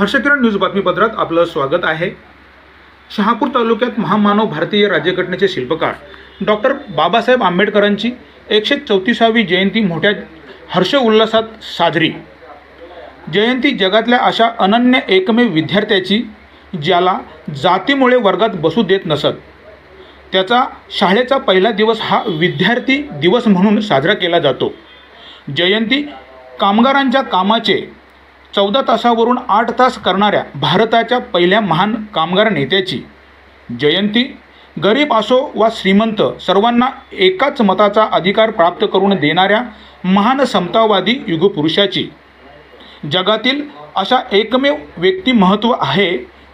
हर्षकिरण news बातमीपत्रात आपलं स्वागत आहे. शहापूर तालुक्यात महामानव भारतीय राज्यघटनेचे शिल्पकार डॉक्टर बाबासाहेब आंबेडकरांची एकशे चौतीसावी जयंती मोठ्या हर्ष उल्हासात साजरी. जयंती जगातल्या अशा अनन्य एकमेव विद्यार्थ्याची ज्याला जातीमुळे वर्गात बसू देत नसत. त्याचा शाळेचा पहिला दिवस हा विद्यार्थी दिवस म्हणून साजरा केला जातो. जयंती कामगारांच्या कामाचे चौदा तासावरून आठ तास करणाऱ्या भारताच्या पहिल्या महान कामगार नेत्याची. जयंती गरीब असो वा श्रीमंत सर्वांना एकाच मताचा अधिकार प्राप्त करून देणाऱ्या महान समतावादी युगपुरुषाची. जगातील अशा एकमेव व्यक्तिमहत्त्व आहे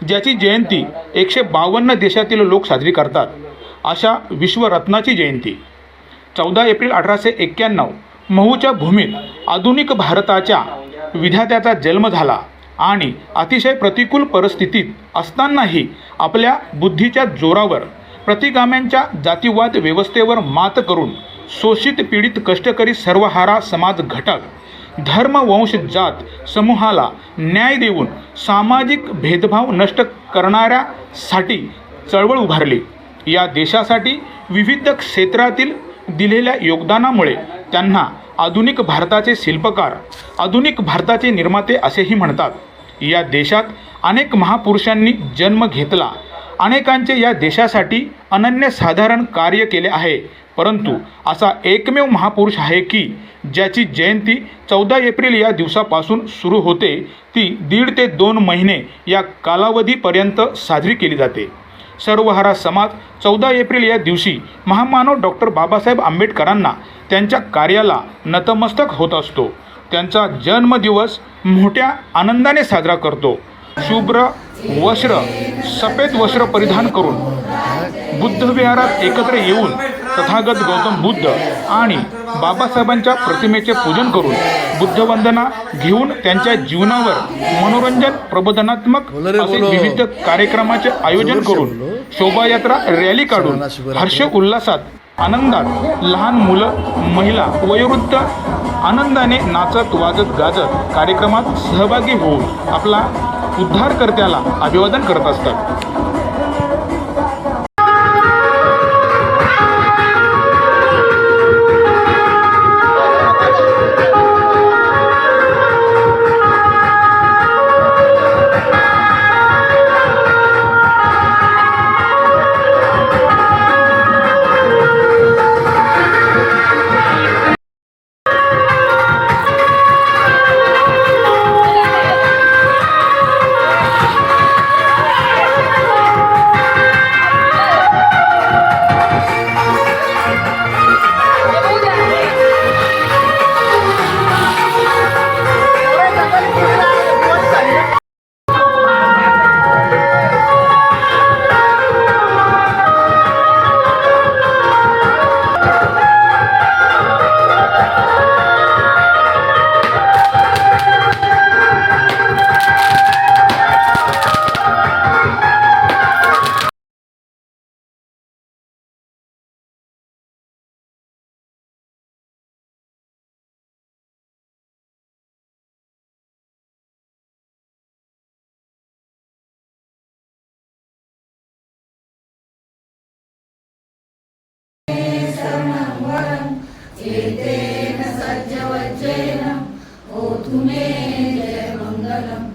ज्याची जयंती एकशे बावन्न देशातील लोक साजरी करतात. अशा विश्वरत्नाची जयंती. चौदा एप्रिल अठराशे एक्क्याण्णव महूच्या भूमीत आधुनिक भारताच्या विधात्याचा जन्म झाला आणि अतिशय प्रतिकूल परिस्थितीत असतानाही आपल्या बुद्धीच्या जोरावर प्रतिगाम्यांच्या जातीवाद व्यवस्थेवर मात करून शोषित पीडित कष्टकरी सर्वहारा समाज घटक धर्म वंश जात समूहाला न्याय देऊन सामाजिक भेदभाव नष्ट करणाऱ्यासाठी चळवळ उभारली. या देशासाठी विविध क्षेत्रातील दिलेल्या योगदानामुळे त्यांना आधुनिक भारताचे शिल्पकार आधुनिक भारताचे निर्माते असेही म्हणतात. या देशात अनेक महापुरुषांनी जन्म घेतला. अनेकांचे या देशासाठी अनन्यसाधारण कार्य केले आहे. परंतु असा एकमेव महापुरुष आहे की ज्याची जयंती चौदा एप्रिल या दिवसापासून सुरू होते ती दीड ते दोन महिने या कालावधीपर्यंत साजरी केली जाते. सर्वहारा समाज चौदा एप्रिल या दिवशी महामानव डॉक्टर बाबासाहेब आंबेडकरांना त्यांच्या कार्याला नतमस्तक होत असतो. त्यांचा जन्मदिवस मोठ्या आनंदाने साजरा करतो. शुभ्र वस्त्र सफेद वस्त्र परिधान करून बुद्धविहारात एकत्र येऊन तथागत गौतम बुद्ध आणि बाबासाहेबांच्या प्रतिमेचे पूजन करून बुद्धवंदना घेऊन त्यांच्या जीवनावर मनोरंजन प्रबोधनात्मक असे विविध कार्यक्रमाचे आयोजन करून शोभायात्रा रॅली काढून हर्ष उल्हासात आनंदात लहान मुलं महिला वयोवृद्ध आनंदाने नाचत वाजत गाजत कार्यक्रमात सहभागी होऊन आपला उद्धारकर्त्याला अभिवादन करत असतात. तुमे जय